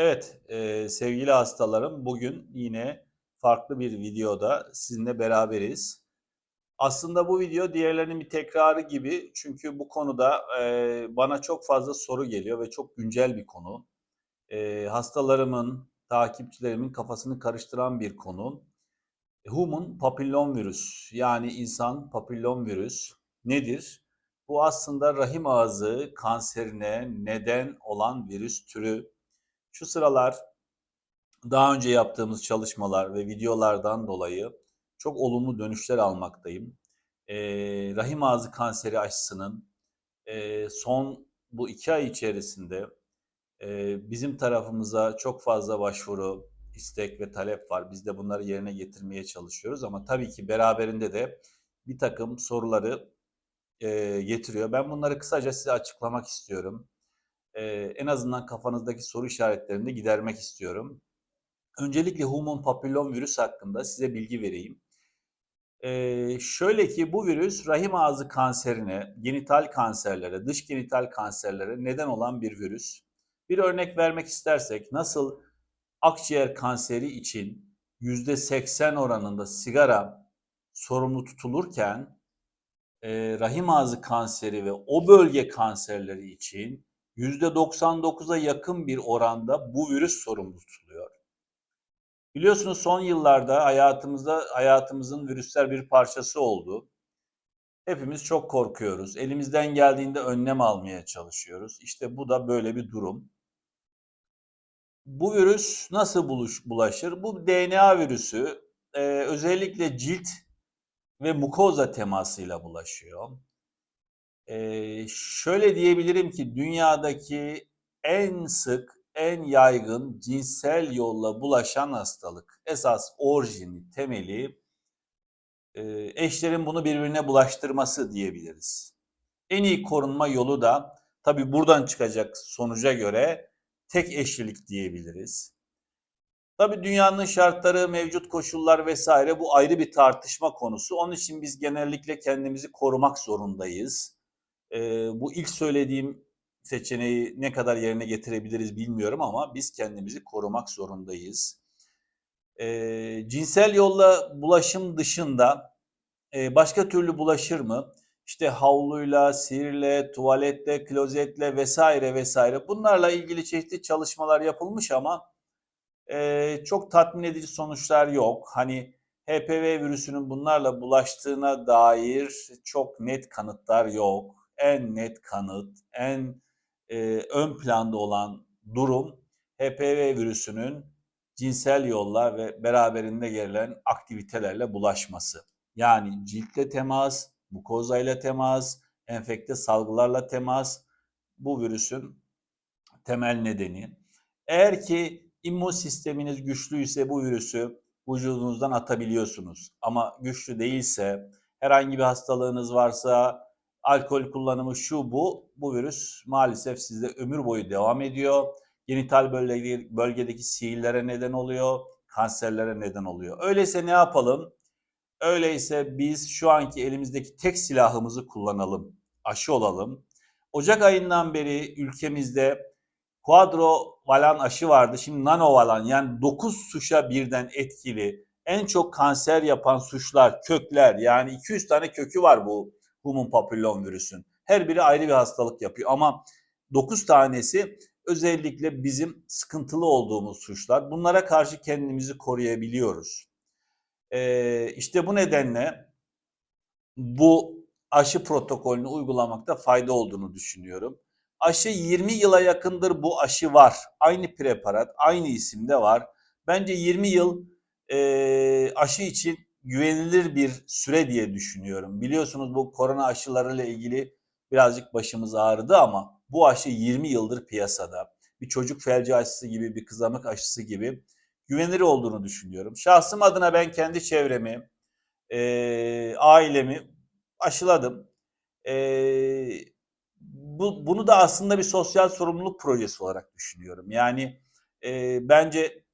Evet, eee, sevgili hastalarım, bugün yine farklı bir videoda sizinle beraberiz. Aslında bu video diğerlerinin bir tekrarı gibi çünkü bu konuda eee, bana çok fazla soru geliyor ve çok güncel bir konu. Eee, hastalarımın, takipçilerimin kafasını karıştıran bir konu. Human papillomvirüs yani insan papillomvirüs nedir? Bu aslında rahim ağzı kanserine neden olan virüs türü. Şu sıralar daha önce yaptığımız çalışmalar ve videolardan dolayı çok olumlu dönüşler almaktayım. Eee, rahim ağzı kanseri aşısının eee, son bu iki ay içerisinde eee, bizim tarafımıza çok fazla başvuru, istek ve talep var. Biz de bunları yerine getirmeye çalışıyoruz ama tabii ki beraberinde de bir takım soruları eee, getiriyor. Ben bunları kısaca size açıklamak istiyorum. Eee, en azından kafanızdaki soru işaretlerini de gidermek istiyorum. Öncelikle human papillom virüs hakkında size bilgi vereyim. Eee, şöyle ki bu virüs rahim ağzı kanserine, genital kanserlere, dış genital kanserlere neden olan bir virüs. Bir örnek vermek istersek nasıl akciğer kanseri için %80 oranında sigara sorumlu tutulurken eee, rahim ağzı kanseri ve o bölge kanserleri için %99'a yakın bir oranda bu virüs sorumlu tutuluyor. Biliyorsunuz son yıllarda hayatımızda hayatımızın virüsler bir parçası oldu. Hepimiz çok korkuyoruz. Elimizden geldiğinde önlem almaya çalışıyoruz. İşte bu da böyle bir durum. Bu virüs nasıl buluş, bulaşır? Bu DNA virüsü e, özellikle cilt ve mukoza temasıyla bulaşıyor. E, şöyle diyebilirim ki dünyadaki en sık, en yaygın cinsel yolla bulaşan hastalık. Esas orijini, temeli e, eşlerin bunu birbirine bulaştırması diyebiliriz. En iyi korunma yolu da tabii buradan çıkacak sonuca göre tek eşlilik diyebiliriz. Tabii dünyanın şartları, mevcut koşullar vesaire bu ayrı bir tartışma konusu. Onun için biz genellikle kendimizi korumak zorundayız. Ee, bu ilk söylediğim seçeneği ne kadar yerine getirebiliriz bilmiyorum ama biz kendimizi korumak zorundayız. Ee, cinsel yolla bulaşım dışında e, başka türlü bulaşır mı? İşte havluyla, sihirle, tuvaletle, klozetle vesaire vesaire bunlarla ilgili çeşitli çalışmalar yapılmış ama e, çok tatmin edici sonuçlar yok. Hani HPV virüsünün bunlarla bulaştığına dair çok net kanıtlar yok. En net kanıt, en e, ön planda olan durum HPV virüsünün cinsel yolla ve beraberinde gelen aktivitelerle bulaşması. Yani ciltle temas, mukozayla temas, enfekte salgılarla temas bu virüsün temel nedeni. Eğer ki immün sisteminiz güçlüyse bu virüsü vücudunuzdan atabiliyorsunuz. Ama güçlü değilse, herhangi bir hastalığınız varsa, alkol kullanımı şu bu, bu virüs maalesef sizde ömür boyu devam ediyor. Genital bölgedeki, bölgedeki sihirlere neden oluyor, kanserlere neden oluyor. Öyleyse ne yapalım? Öyleyse biz şu anki elimizdeki tek silahımızı kullanalım, aşı olalım. Ocak ayından beri ülkemizde Quadrovalan aşı vardı. Şimdi nanovalan yani 9 suşa birden etkili. En çok kanser yapan suçlar, kökler yani 200 tane kökü var bu human papillom virüsün. Her biri ayrı bir hastalık yapıyor ama 9 tanesi özellikle bizim sıkıntılı olduğumuz suçlar. Bunlara karşı kendimizi koruyabiliyoruz. Ee, işte bu nedenle bu aşı protokolünü uygulamakta fayda olduğunu düşünüyorum. Aşı 20 yıla yakındır bu aşı var. Aynı preparat, aynı isimde var. Bence 20 yıl e, aşı için güvenilir bir süre diye düşünüyorum. Biliyorsunuz bu korona aşılarıyla ilgili birazcık başımız ağrıdı ama bu aşı 20 yıldır piyasada. Bir çocuk felci aşısı gibi, bir kızamık aşısı gibi güvenilir olduğunu düşünüyorum. Şahsım adına ben kendi çevremi, e, ailemi aşıladım. E, bu, bunu da aslında bir sosyal sorumluluk projesi olarak düşünüyorum. Yani e, bence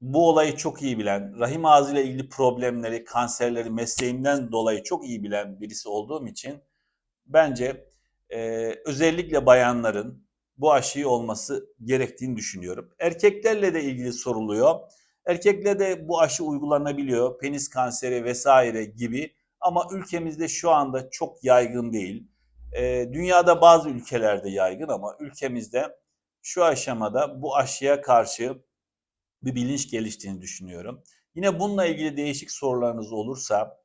bu olayı çok iyi bilen, rahim ağzıyla ilgili problemleri, kanserleri mesleğimden dolayı çok iyi bilen birisi olduğum için bence e, özellikle bayanların bu aşıyı olması gerektiğini düşünüyorum. Erkeklerle de ilgili soruluyor. Erkeklerde de bu aşı uygulanabiliyor. Penis kanseri vesaire gibi ama ülkemizde şu anda çok yaygın değil. Ee, dünyada bazı ülkelerde yaygın ama ülkemizde şu aşamada bu aşıya karşı bir bilinç geliştiğini düşünüyorum. Yine bununla ilgili değişik sorularınız olursa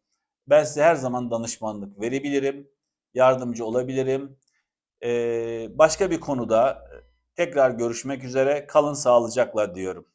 ben size her zaman danışmanlık verebilirim, yardımcı olabilirim. Ee, başka bir konuda tekrar görüşmek üzere. Kalın sağlıcakla diyorum.